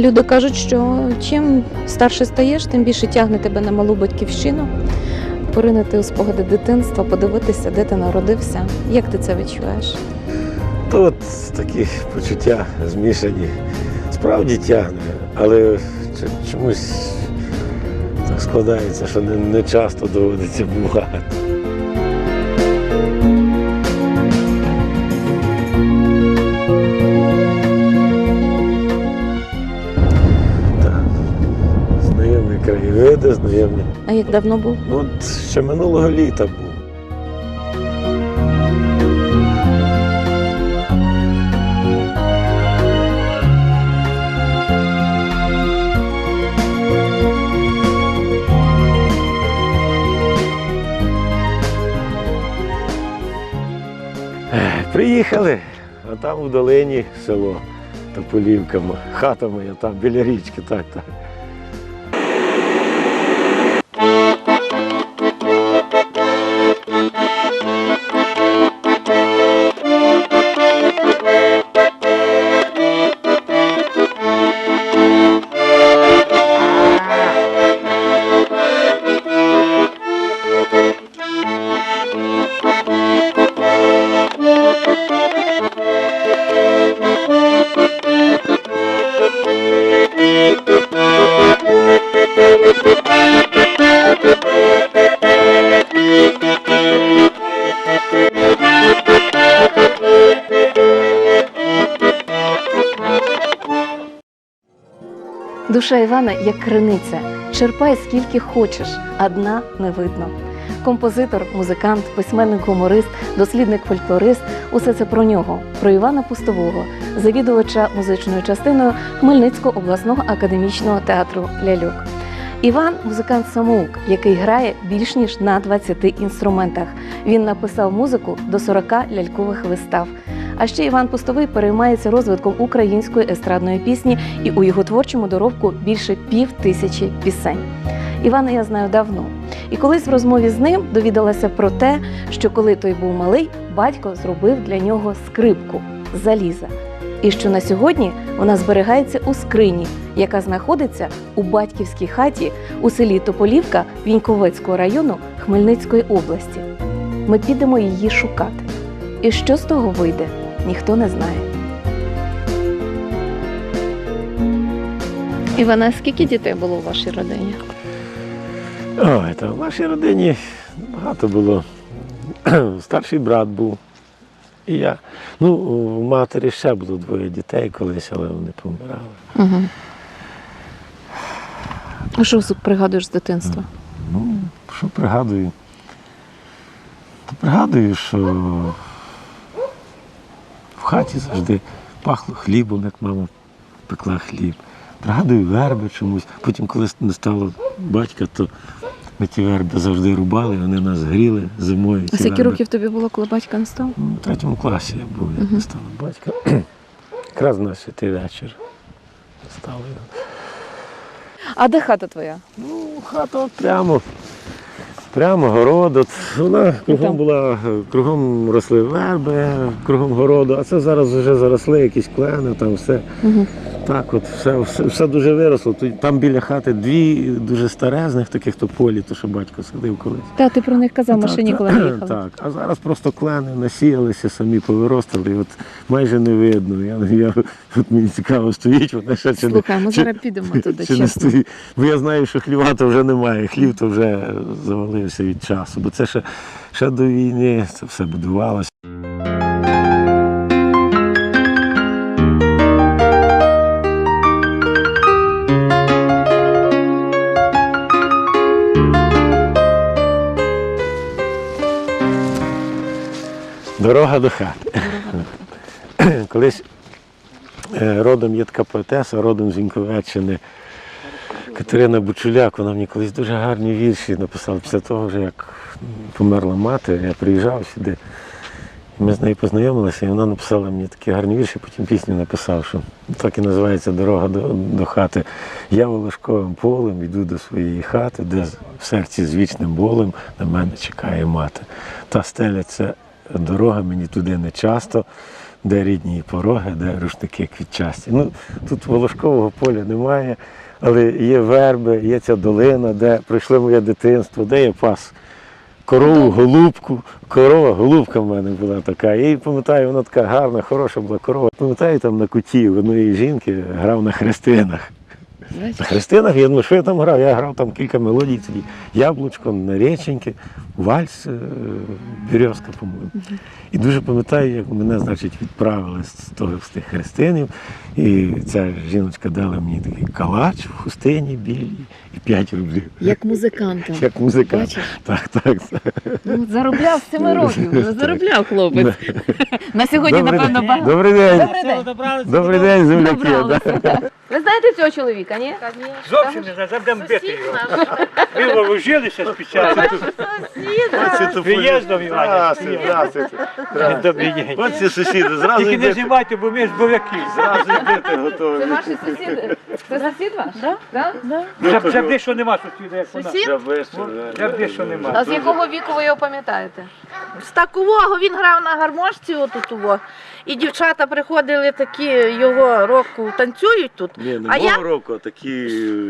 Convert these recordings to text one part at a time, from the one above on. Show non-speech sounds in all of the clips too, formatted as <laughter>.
Люди кажуть, що чим старше стаєш, тим більше тягне тебе на малу батьківщину, поринути у спогади дитинства, подивитися, де ти народився. Як ти це відчуваєш? Тут такі почуття змішані. Справді тягне, але чомусь так складається, що не, не часто доводиться бувати. Так. Краєвиди, знайомі. А як давно був? Ну, от ще минулого літа був. Приїхали, а там у долині село Тополівка, хата моя там біля річки, так, так. Душа Івана як криниця. Черпай скільки хочеш, а дна не видно. Композитор, музикант, письменник-гуморист, дослідник-фольклорист усе це про нього, про Івана Пустового, завідувача музичною частиною Хмельницького обласного академічного театру Ляльок. Іван музикант самоук, який грає більш ніж на 20 інструментах. Він написав музику до 40 лялькових вистав. А ще Іван Пустовий переймається розвитком української естрадної пісні, і у його творчому доробку більше пів тисячі пісень. Івана я знаю давно. І колись в розмові з ним довідалася про те, що коли той був малий, батько зробив для нього скрипку заліза. І що на сьогодні вона зберігається у скрині, яка знаходиться у батьківській хаті у селі Тополівка Віньковецького району Хмельницької області. Ми підемо її шукати. І що з того вийде, ніхто не знає. Івана, скільки дітей було у вашій родині? Ой, та в нашій родині багато було. <clears throat> Старший брат був. І я. Ну, у матері ще було двоє дітей колись, але вони помирали. Угу. А що пригадуєш з дитинства? Ну, що пригадую? То пригадую, що хаті завжди пахло хлібом, як мама пекла хліб. Пригадую верби чомусь. Потім, коли не стало батька, то ми ті верби завжди рубали, вони нас гріли зимою. А скільки років тобі було, коли батька не став? Ну, В третьому класі я був, як не стало батька. <clears throat> Якраз на святий вечір стало. А де хата твоя? Ну, хата прямо. Прямо город. Вона кругом була, кругом росли верби, кругом городу, а це зараз вже заросли якісь клени, там все. Угу. Так, от все, все, все дуже виросло. Там біля хати дві дуже старезних таких тополі, то що батько садив колись. Та ти про них казав машині, коли їхали. Так, а зараз просто клени насіялися, самі повиростали, і от майже не видно. Я, я, от мені цікаво, стоїть, вона ще чи не, Слухай, ми зараз підемо туди, чи не стоїть. Бо я знаю, що хліва то вже немає, хлів то вже завалився від часу. Бо це ще, ще до війни це все будувалося. Дорога до хати. Колись е, родом є така поетеса, родом з Віньковеччини. Катерина Бучуляк, вона мені колись дуже гарні вірші написала після того, вже як померла мати, я приїжджав сюди. І ми з нею познайомилися, і вона написала мені такі гарні вірші, потім пісню написав, що так і називається Дорога до, до хати. Я волошковим полем йду до своєї хати, де в серці з вічним болем на мене чекає мати. Та стеляться дорога мені туди не часто. де рідні пороги, де рушники квітчасті. Ну, тут волошкового поля немає, але є верби, є ця долина, де пройшло моє дитинство, де я пас корову, голубку. Корова, голубка в мене була така. Я її пам'ятаю, вона така гарна, хороша була корова. Пам'ятаю, там на куті в одної жінки грав на хрестинах. На хрестинах я думаю, що я там грав? Я грав там кілька мелодій тоді. Яблучко, на реченьки, вальс, Бірьозка, Березка, по-моєму. І дуже пам'ятаю, як мене, значить, відправили з того з тих хрестинів. І ця жіночка дала мені такий калач в хустині білій 5 рублів. Як музикантом. Як музикант. Бачиш? Так, так. так. Ну, заробляв з цими років, заробляв хлопець. На сьогодні, Добрий напевно, день. багато. Добрий день. Добрий день. Добрий день, земляки. Добралися. да. Ви знаєте цього чоловіка, ні? Зовсім не знаю, будемо бити його. Ви вооружилися спеціально тут. Приїздом, Іваня. Добрий день. Ось ці сусіди, зразу Тільки не йдете, знімайте, бо ми ж буряки. зразу йдете готові. Це ваші сусіди. Це сусід ваш? Да? Да? Б що нема сусіда, як вона. Ближче, Вже що нема. А з якого віку ви його пам'ятаєте? З такого він грав на гармошці отут. Во. І дівчата приходили такі його року танцюють тут. Ні, не А я- року, а такі,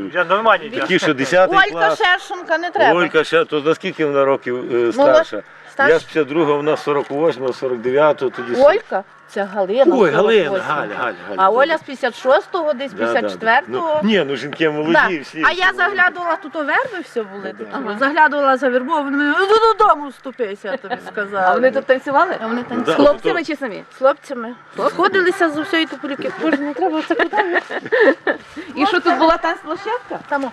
Вже нормальні такі, що 10 Олька клас. Шершенка не треба. Олька ще, то наскільки вона років е, старша? старша. Я з 52-го, вона 48-го, 49-го, тоді... Олька, це Галина. Ой, Галина, Галя, Галя, Галя. А Оля з 56-го, десь Да, да, да. 54-го. Ну, ні, ну жінки молоді, Да. всі. А я заглядувала, тут верби все були такі. Заглядувала за вербу, вони мене ну додому вступися, я тобі сказала. А вони тут танцювали? А вони Да, З танцювали хлопцями чи самі? з хлопцями. Сходилися з усієї тополіки. Боже, не треба це куди. <laughs> І що тут була танцплощадка? Там. О,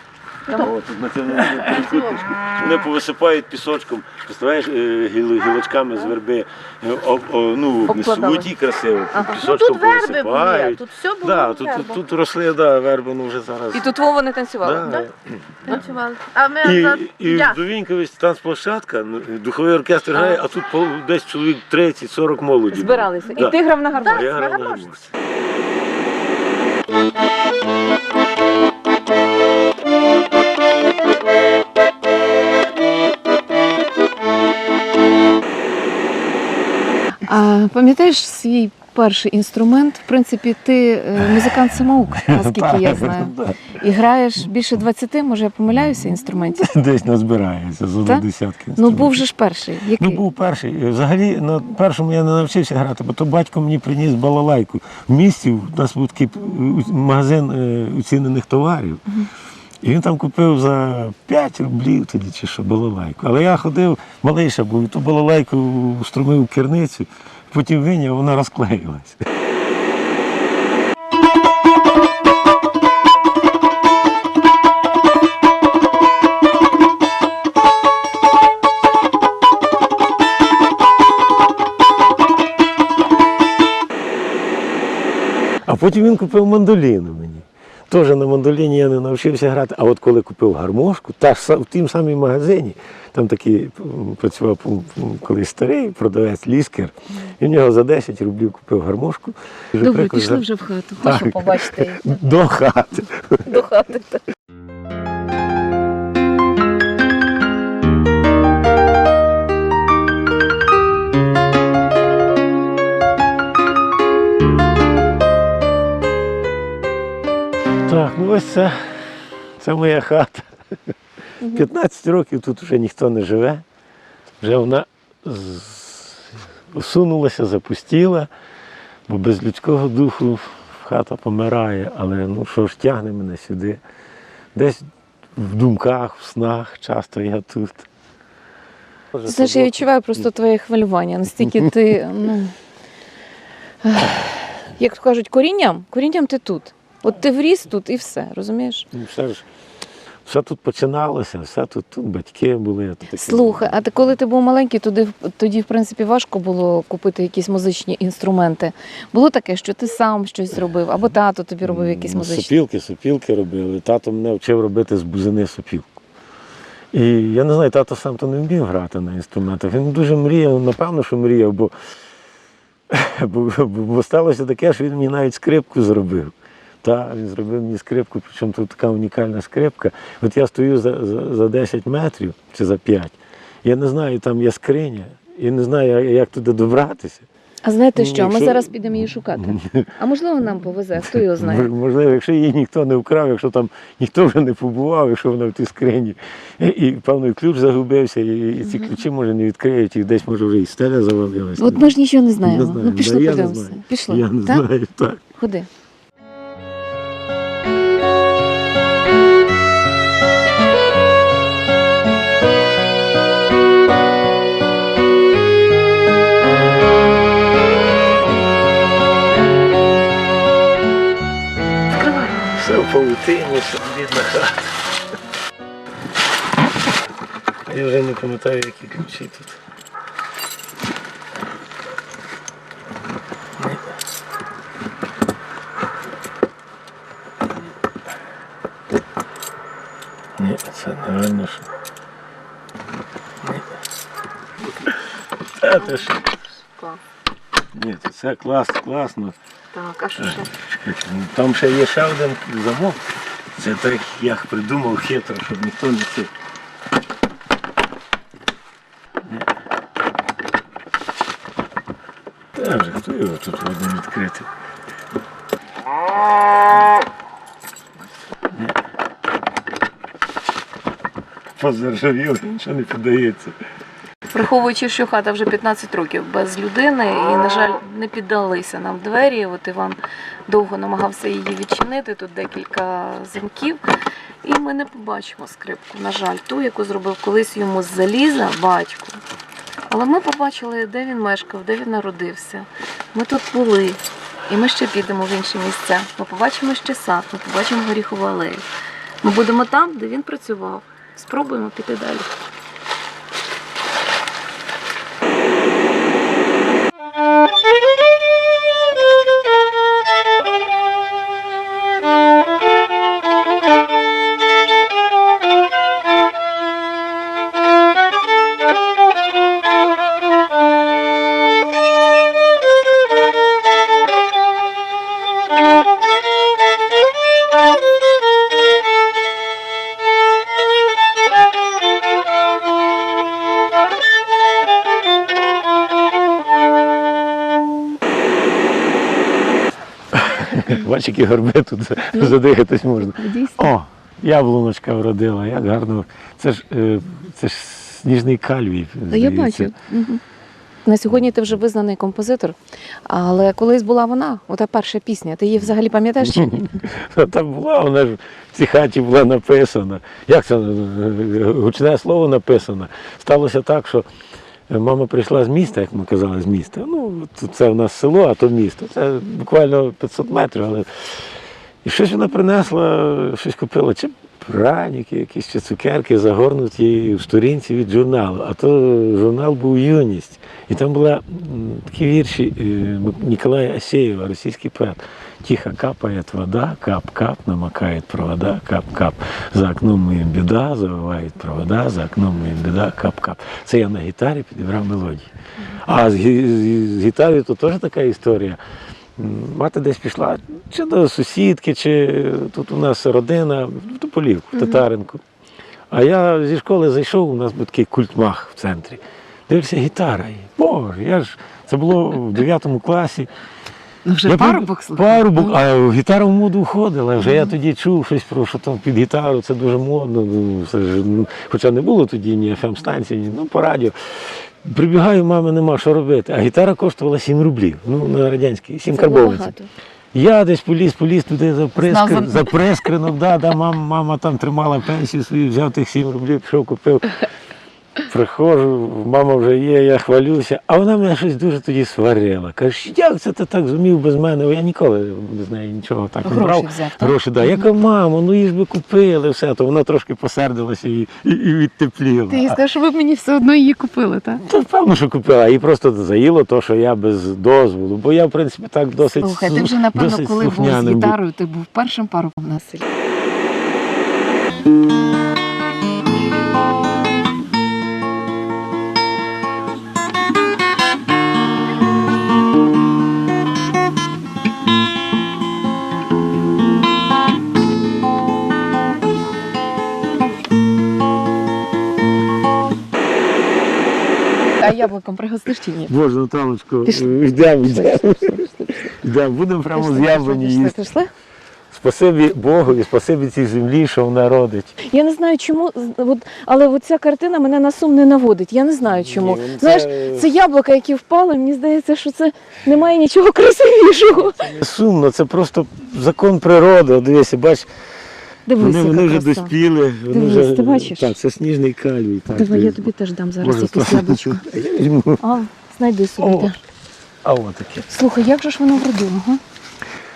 на. <laughs> Вони повисипають пісочком, представляєш, е, гіл- гілочками з верби, е, об- о, ну, Обкладали. суті красиво, Ну пісочком тут верби були, повисипають. тут все було Да, тут, росли, да, верби, ну вже зараз. І тут Вова не танцювали? Да. Танцювали. А ми І, за... і Я. в Довінькові танцплощадка, ну, духовий оркестр грає, а тут десь чоловік 30-40 молоді. Збиралися. Да. І ти грав на гармошці? я грав на на гармошці. Пам'ятаєш свій перший інструмент? В принципі, ти е, музикант самоук, <laughs> наскільки я знаю. <laughs> І граєш більше 20, може я помиляюся, інструментів? <laughs> Десь назбирається за Так? десятки. Ну був же ж перший. Який? Ну, був перший. Взагалі на першому я не навчився грати, бо то батько мені приніс балалайку. В місті у нас був такий е, магазин е, оцінених товарів. І він там купив за 5 рублів тоді чи що балалайку. Але я ходив, малий ще був, і ту балалайку струмив керницю, потім виняв, вона розклеїлась. А потім він купив мандоліну мені. Теж на мандоліні я не навчився грати. А от коли купив гармошку, та ж в тім самій магазині, там такий працював колись старий продавець ліскер, і в нього за 10 рублів купив гармошку. Добре, прикро, пішли вже в хату. Так. Хочу побачити. До хати. до хати. Ось це, це моя хата. 15 років тут вже ніхто не живе. Вже вона усунулася, запустіла, бо без людського духу хата помирає. Але ну що ж тягне мене сюди. Десь в думках, в снах часто я тут. Знаєш, я відчуваю просто твоє хвилювання. Настільки ти, ну <laughs> як то кажуть, корінням, корінням ти тут. От ти вріс тут і все, розумієш? Ну, Все ж все тут починалося, все тут, тут батьки були. тут такі- Слухай, а ти коли ти був маленький, тоді, тоді в принципі важко було купити якісь музичні інструменти. Було таке, що ти сам щось робив, або тато тобі робив якісь музичні. Сопілки, сопілки робили. Тато мене вчив робити з бузини сопілку. І я не знаю, тато сам то не вмів грати на інструментах. Він дуже мріяв, напевно, що мріяв, бо, <laughs> бо, бо, бо сталося таке, що він мені навіть скрипку зробив. Та, він зробив мені скрипку, причому тут така унікальна скрипка. От я стою за, за, за 10 метрів чи за 5. Я не знаю, там є скриня, я не знаю, як туди добратися. А знаєте Ну, що? Ми зараз підемо її шукати. А можливо, нам повезе, хто його знає. Можливо, якщо її ніхто не вкрав, якщо там ніхто вже не побував, якщо вона в тій скрині, і, певно, ключ загубився, і, і ці ключі може не відкриють, і десь може вже і стеля завалилась. От ми ж нічого не знаємо. Не знаю, Ну пішли да, подивимося. Пішли. Я не так? знаю, так. Ходи. Все бідна хата. Я вже не пам'ятаю, які ключі тут. Ні. Ні, це нереально що. Ні. Та ти що? Ні, то це клас, класно. Так, а що ще? Там ще є ще один замок. Це так я придумав хитро, щоб ніхто не це. Ні. Та хто його тут ладно відкрити? Ні. Позаржавів, нічого не піддається. Враховуючи, що хата вже 15 років без людини, і, на жаль, не піддалися нам двері. От Іван довго намагався її відчинити. Тут декілька замків. І ми не побачимо скрипку. На жаль, ту, яку зробив колись йому з заліза батько. Але ми побачили, де він мешкав, де він народився. Ми тут були. І ми ще підемо в інші місця. Ми побачимо ще сад, ми побачимо горіхову алею. Ми будемо там, де він працював. Спробуємо піти далі. Які горби <laughs> тут задихатись можна. Дійсно. О, яблуночка вродила, як гарно. Це ж, е, це ж сніжний кальвій. Та я бачу. Мгм. На сьогодні ти вже визнаний композитор, але колись була вона, ота перша пісня. Ти її взагалі пам'ятаєш чи ні? Та Там була, вона ж в цій хаті була написана. Як це е, гучне слово написано? Сталося так, що мама прийшла з міста, як ми казали, з міста. Ну, це в нас село, а то місто. Це буквально 500 метрів, але. І щось вона принесла, щось купила, чи праніки, якісь чи цукерки, загорнуті в сторінці від журналу. А то журнал був юність. І там були такі вірші е, Ніколая Асєєва, російський поет. Тихо капает вода, кап-кап, намокает провода, кап-кап. За окном моїм біда, завивають провода, за окном моїм біда, кап-кап. Це я на гітарі підібрав мелодії. А з, гі- з, з гітарою то теж така історія. Мати десь пішла чи до сусідки, чи тут у нас родина в Тополівку, в Татаринку. А я зі школи зайшов, у нас був такий культмах в центрі. Дивився, гітара. Боже, я ж це було в 9 класі. Ну вже парубок слухай. Парубок, а гітара в моду входила. Вже я тоді чув щось про що там під гітару, це дуже модно. Ну, це ж, ну, хоча не було тоді ні FM-станції, ні, ну по радіо. Прибігаю, мами нема що робити. А гітара коштувала 7 рублів. Ну, на радянській, 7 Це карбованців. Я десь поліз, поліз туди за, прескр... За- прескринок, да, да, мама, мама там тримала пенсію свою, взяв тих 7 рублів, пішов, купив. Приходжу, мама вже є, я хвалюся, а вона мене щось дуже тоді сварила. Каже, як це ти так зумів без мене? Я ніколи без неї нічого так не брав. Гроші, да. Я кажу, мамо, ну ж би купили, все, то вона трошки посердилася і, і, і відтепліла. Ти їй скажеш, що ви мені все одно її купили, так? Та певно, що купила. Її просто заїло то, що я без дозволу. Бо я, в принципі, так досить. Слухай, ти вже напевно, коли був з гітарою, ти був першим парубком на селі. А яблуком пригостиш чи ні? Боже, Наталочко, йдемо, йдемо. Йдемо, будемо прямо з яблуні їсти. Спасибі Богу і спасибі цій землі, що вона родить. Я не знаю, чому, але от ця картина мене на сум не наводить. Я не знаю чому. Ні, ну, Знаєш, це- це яблука, які впали, мені здається, що це немає нічого красивішого. Не сумно, це просто закон природи. Дивися, бач, Дивись, вони, вони вже краса. доспіли. Вони Дивись, вже, ти бачиш? Так, це сніжний калій. Так, Давай, ти- я тобі теж дам зараз Боже, якесь яблучко. <laughs> А, знайди собі. О. так. А от таке. Слухай, як же ж воно вродило? Га?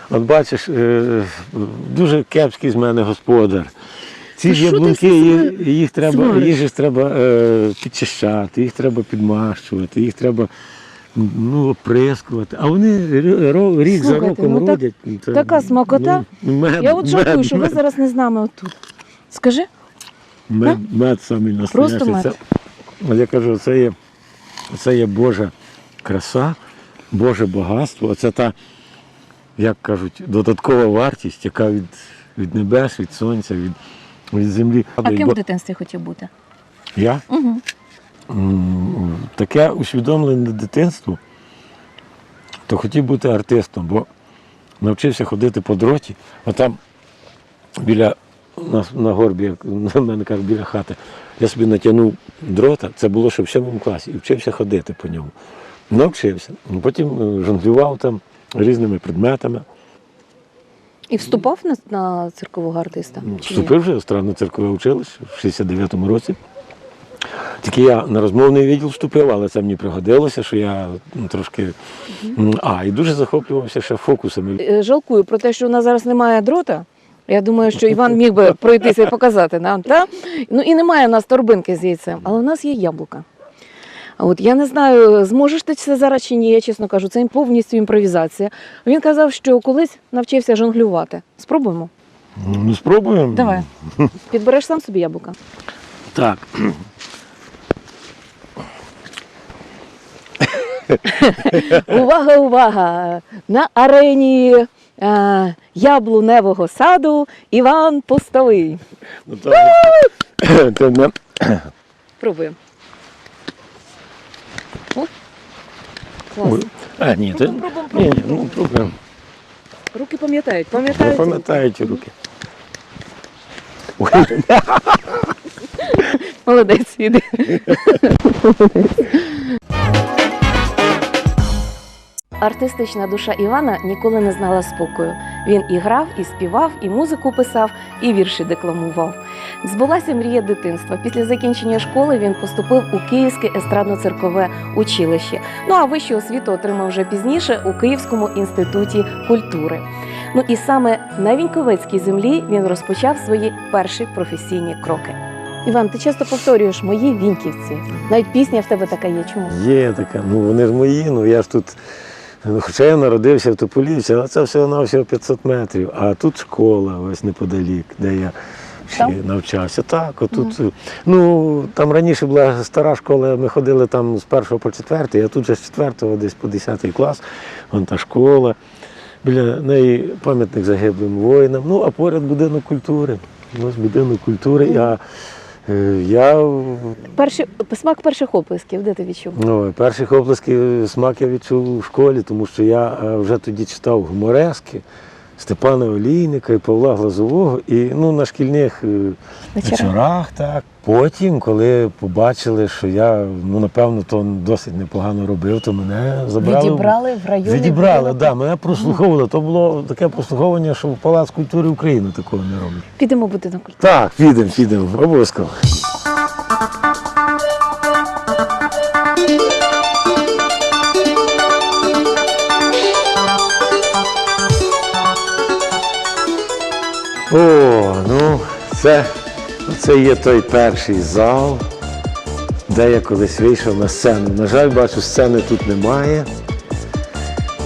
От бачиш, е, дуже кепський з мене господар. Ці Та ж що ти яблунки, все їх, їх треба, свариш? їх же ж треба е, підчищати, їх треба підмащувати, їх треба ну, оприскувати. А вони ро- рік за Слухайте, роком ну так- родять. Це, така смакота. Ну, мед, Я от мед, що ви мед, зараз не з нами отут. Скажи, мед, мед самий настоящий. Просто мед. Це, от я кажу, це є, це є Божа краса, Боже багатство. Це та, як кажуть, додаткова вартість, яка від, від небес, від сонця, від, від землі. а ким в дитинстві хотів бути? Я? Угу. Таке усвідомлене дитинство, то хотів бути артистом, бо навчився ходити по дроті, а там біля на, на горбі, як <laughs> на мене кажуть, біля хати, я собі натягнув дрота, це було ще в сьомому класі, і вчився ходити по ньому. Навчився. Потім е, жонглював там різними предметами. І вступав на, на циркового артиста? Вступив вже в странне церкове училище в 69-му році. Тільки я на розмовний відділ вступив, але це мені пригодилося, що я ну, трошки. А, і дуже захоплювався ще фокусами. Е, Жалкую про те, що у нас зараз немає дрота. Я думаю, що Іван міг би <laughs> пройтися і показати нам. Та? Ну і немає у нас торбинки з яйцем, але у нас є яблука. От я не знаю, зможеш ти це зараз чи ні, я чесно кажу, це повністю імпровізація. Він казав, що колись навчився жонглювати. Спробуємо. Ну, спробуємо. Давай. <laughs> Підбереш сам собі яблука. Так. <laughs> Увага, увага! На арені е, яблуневого саду Іван Постовий. Ну, так. Це <coughs> не- Пробуємо. О, клас. Ой. А, ні, це... Ну, пробуємо, Ні, ні, ну, пробуємо. Руки пам'ятають, Не пам'ятають. пам'ятають руки. Ой, <laughs> Молодець, іди. <laughs> Артистична душа Івана ніколи не знала спокою. Він і грав, і співав, і музику писав, і вірші декламував. Збулася мрія дитинства. Після закінчення школи він поступив у Київське естрадно-циркове училище. Ну а вищу освіту отримав вже пізніше у Київському інституті культури. Ну і саме на Віньковецькій землі він розпочав свої перші професійні кроки. Іван, ти часто повторюєш мої віньківці. Навіть пісня в тебе така є. Чому? Є така, ну вони ж мої, ну я ж тут. Ну, Хоча я народився в Тополівці, але це всього навсього 500 метрів. А тут школа, ось неподалік, де я ще Там? навчався. Так, отут. Ну там раніше була стара школа, ми ходили там з першого по четвертий, а тут же з четвертого десь по 10 клас. Вон та школа. Біля неї пам'ятник загиблим воїнам. Ну, а поряд будинок культури. Ось будинок культури. Я, е, я Перші смак перших оплесків, де ти відчув? Ну, перших оплесків смак я відчув у школі, тому що я е, вже тоді читав гуморески Степана Олійника і Павла Глазового. І ну, на шкільних е, Вечорах. так. Потім, коли побачили, що я ну, напевно то досить непогано робив, то мене забрали. Відібрали в районі. Відібрали, будинок. да, мене прослуховували. То було таке прослуховування, що в Палац культури України такого не роблять. Підемо в будинок культури. Так, підемо, підемо, обов'язково. О, ну, це, це є той перший зал, де я колись вийшов на сцену. На жаль, бачу, сцени тут немає.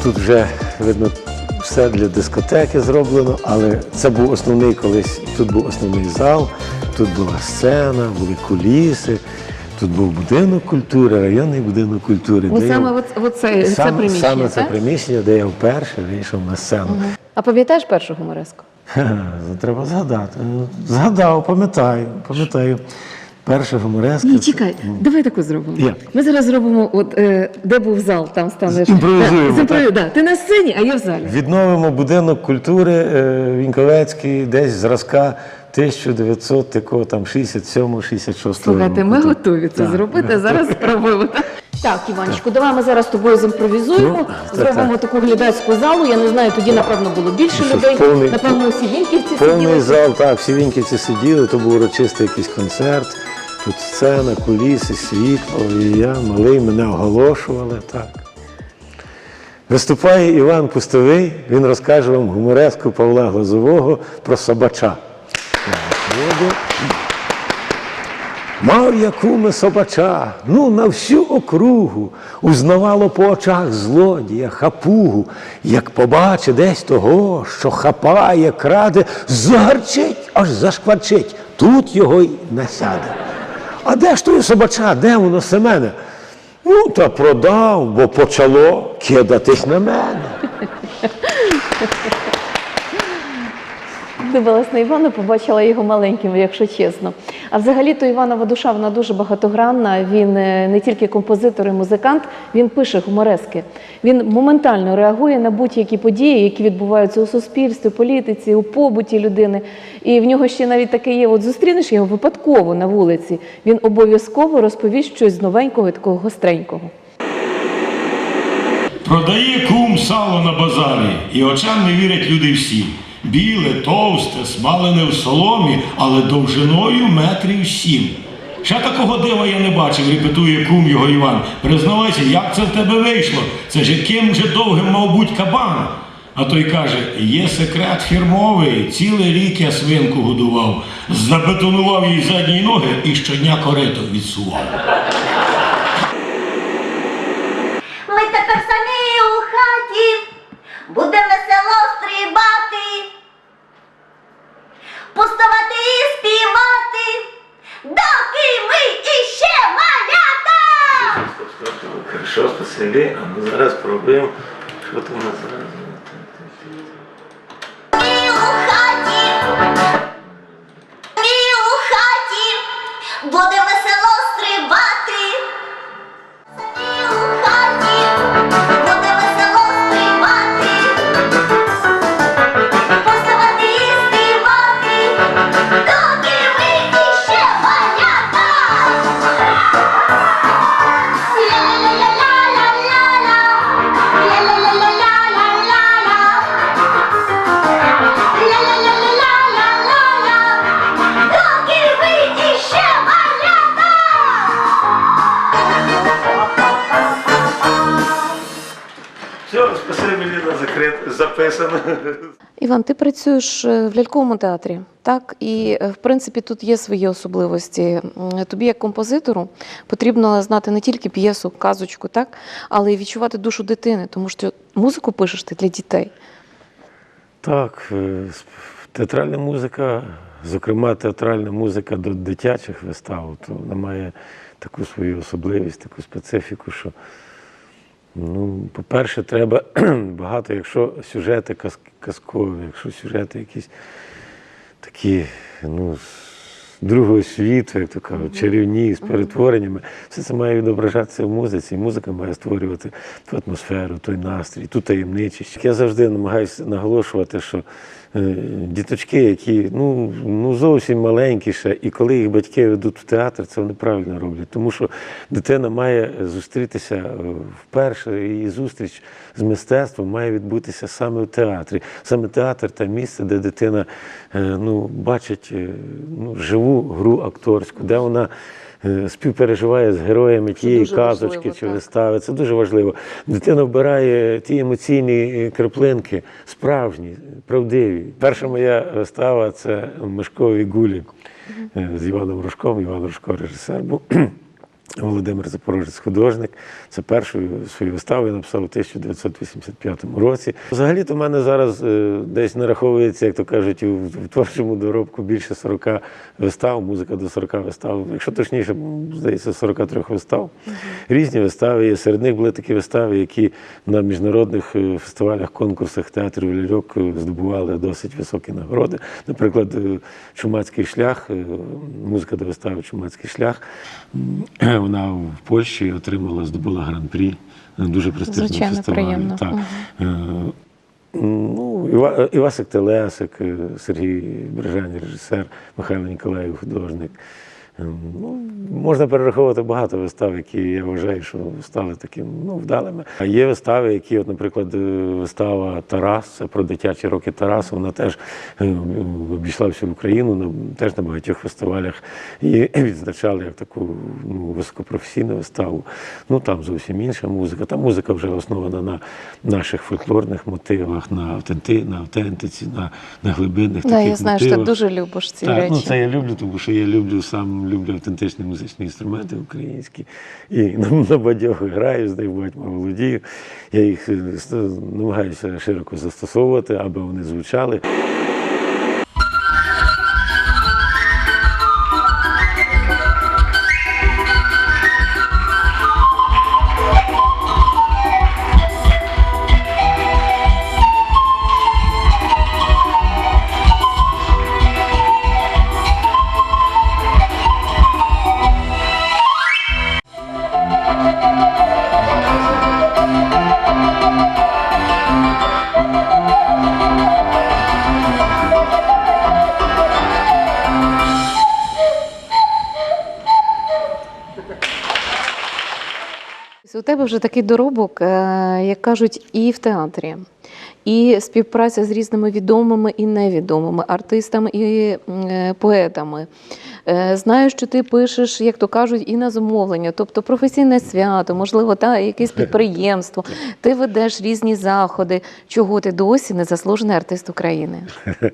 Тут вже видно все для дискотеки зроблено, але це був основний колись. Тут був основний зал, тут була сцена, були куліси, тут був будинок культури, районний будинок культури. Ну, саме я, це, це приміщення. саме це приміщення, де я вперше вийшов на сцену. А пам'ятаєш першу гумореску? Треба згадати. Ну, Згадав, пам'ятаю, пам'ятаю. Перша гумореска. Ні, це- чекай, давай таку зробимо. Як? Ми зараз зробимо, от е, де був зал, там станеш. Імпровізуємо, Да, да. Ти на сцені, а я в залі. Відновимо будинок культури е, Вінковецький десь зразка 1900, такого там 67-66 Слухайте, ми готові це Так, зробити. Зараз спробуємо. Так? Іванчику, давай ми зараз з тобою зімпровізуємо, Ну, зробимо так. таку глядацьку залу. Я не знаю, тоді напевно було більше що ж, людей. повний- Напевно, всі вінківці Повний сиділи. зал, так, всі вінківці сиділи, то був урочистий якийсь концерт. Тут сцена, куліси, світло, і я малий, мене оголошували. так. Виступає Іван Пустовий, він розкаже вам гумореску Павла Глазового про собача. Буду. Мав я куме собача, ну на всю округу, узнавало по очах злодія, хапугу, як побачить десь того, що хапає, краде, загарчить, аж зашкварчить, тут його й насяде. А де ж той собача, де воно Семене? Ну, та продав, бо почало кидатись на мене. Дивилась на Івана, побачила його маленьким, якщо чесно. А взагалі-то Іванова душа вона дуже багатогранна. Він е, не тільки композитор і музикант, він пише гуморески. Він моментально реагує на будь-які події, які відбуваються у суспільстві, політиці, у побуті людини. І в нього ще навіть таке є: от зустрінеш його випадково на вулиці. Він обов'язково розповість щось новенького і такого гостренького. Продає кум сало на базарі, і очам не вірять люди всі. Біле, товсте, смалене в соломі, але довжиною метрів сім. Ще такого дива я не бачив, репетує кум його Іван. Признавайся, як це в тебе вийшло? Це ж яким же довгим мав бути кабан. А той каже: є секрет фірмовий, цілий рік я свинку годував, забетонував їй задні ноги і щодня корито відсував. Хорошо, а ми зараз пробуємо. Що там зараз? Ліна, записано. Іван, ти працюєш е, в ляльковому театрі, так? І е, в принципі тут є свої особливості. Тобі, як композитору, потрібно знати не тільки п'єсу, казочку, так, але й відчувати душу дитини, тому що музику пишеш ти для дітей. Так, е, театральна музика, зокрема театральна музика до дитячих вистав, то вона має таку свою особливість, таку специфіку, що, ну, по-перше, треба <clears throat> багато, якщо сюжети каз- казкові, якщо сюжети якісь такі, ну, з другого світу, як то кажуть, чарівні, з перетвореннями, все це має відображатися в музиці. І музика має створювати ту атмосферу, той настрій, ту таємничість. Я завжди намагаюся наголошувати, що діточки, які ну, ну зовсім маленькі ще, і коли їх батьки ведуть в театр, це вони правильно роблять. Тому що дитина має зустрітися е, вперше, її зустріч з мистецтвом має відбутися саме в театрі. Саме театр те місце, де дитина е, ну, бачить е, ну, живу гру акторську, де вона е, співпереживає з героями тієї казочки важливо, чи так. вистави. Це дуже важливо. Дитина вбирає ті емоційні е, краплинки, справжні, правдиві. Перша моя вистава це Мишкові гулі е, з Іваном Рожком. Іван Рожко режисер був. Володимир Запорожець художник. Це першу свою виставу я написав у 1985 році. Взагалі-то в мене зараз е, десь нараховується, як то кажуть, у, творчому доробку більше 40 вистав, музика до 40 вистав. Якщо точніше, здається, 43 вистав. Різні вистави є. Серед них були такі вистави, які на міжнародних е, фестивалях, конкурсах театрів ляльок е, здобували досить високі нагороди. Наприклад, Чумацький шлях, музика до вистави Чумацький шлях. М, Вона в Польщі отримала, здобула гран-прі. Дуже престижний Звичайно, фестиваль. приємно. Так. Е, Ну, Іва, Івасик Телесик, е, Сергій Бережань, режисер, Михайло Ніколаєв, художник. Е, Ну, можна перераховувати багато вистав, які я вважаю, що стали таким ну, вдалими. А є вистави, які, от, наприклад, е, вистава Тарас, це про дитячі роки Тараса, вона теж е, обійшла всю Україну, на, теж на багатьох фестивалях її <clears throat> відзначали як таку ну, високопрофесійну виставу. Ну там зовсім інша музика. Та музика вже основана на наших фольклорних мотивах, на автенти, на автентиці, на, на глибинних Да, таких я знаю, що ти дуже любиш ці Так, речі. ну це я люблю, тому що я люблю сам люблю автентичні музичні інструменти українські. І <laughs> на, бадьох граю, з них багатьма володію. Я їх е, намагаюся широко застосовувати, аби вони звучали. Вже такий доробок, е, як кажуть, і в театрі, і співпраця з різними відомими і невідомими артистами і е, поетами. Е, Знаю, що ти пишеш, як то кажуть, і на замовлення, тобто професійне свято, можливо, та якесь <laughs> підприємство. Ти ведеш різні заходи. Чого ти досі не заслужений артист України? <laughs>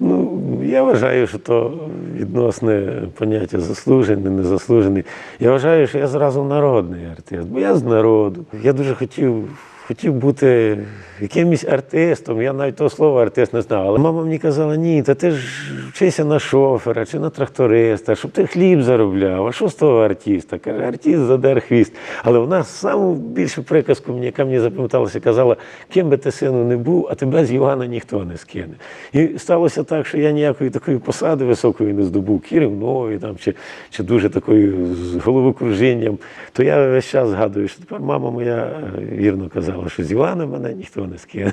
Ну, я вважаю, що то відносне поняття заслужений, незаслужений. Я вважаю, що я зразу народний артист, бо я з народу. Я дуже хотів, хотів бути якимось артистом. Я навіть того слова артист не знав. Але мама мені казала, ні, та ти ж вчися на шофера чи на тракториста, щоб ти хліб заробляв. А що з того артиста? Каже, артист задер хвіст. Але вона саму більшу приказку, мені, яка мені запам'яталася, казала, ким би ти сину не був, а тебе з Івана ніхто не скине. І сталося так, що я ніякої такої посади високої не здобув, керівної там, чи, чи дуже такою з головокружінням. То я весь час згадую, що тепер мама моя е, вірно казала, але що з Івана мене ніхто не скине.